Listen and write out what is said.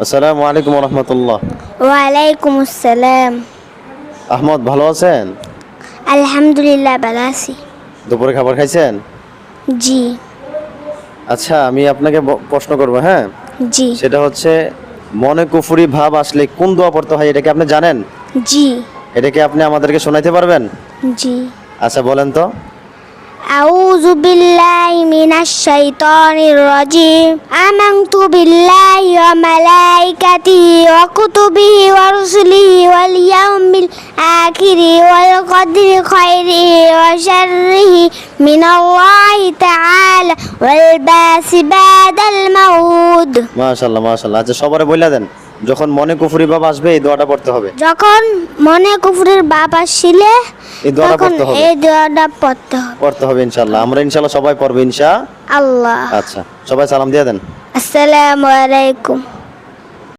আসসালামু আলাইকুম রহমতুল্লাহ ওয়ালাইকুম আসসালাম আহমদ ভালো আছেন? আলহামদুলিল্লাহ ভালো আছি। দুপুরে খাবার খাইছেন? জি। আচ্ছা আমি আপনাকে প্রশ্ন করব হ্যাঁ? জি। সেটা হচ্ছে মনে কুফুরি ভাব আসলে কোন দোয়া পড়তে হয় এটাকে আপনি জানেন? জি। এটাকে আপনি আমাদেরকে শোনাইতে পারবেন? জি। আচ্ছা বলেন তো। أعوذ بالله من الشيطان الرجيم آمنت بالله وملائكته وكتبه ورسله واليوم الآخر والقدر خيره وشره من الله تعالى والباس بعد الموت মাশাল্লাহ মাশাল্লাহ আচ্ছা সবারে বইলা দেন যখন মনে কুফুরি ভাব আসবে এই দোয়াটা পড়তে হবে যখন মনে কুফুরের বাপ আসছিলে এই দোয়াটা পড়তে হবে। এই দোয়াটা পড়তে হবে। পড়তে হবে ইনশাল্লাহ আমরা ইনশাল্লাহ সবাই পড়ব ইনশা। আল্লাহ। আচ্ছা সবাই সালাম দিয়ে দেন। আসসালামু আলাইকুম।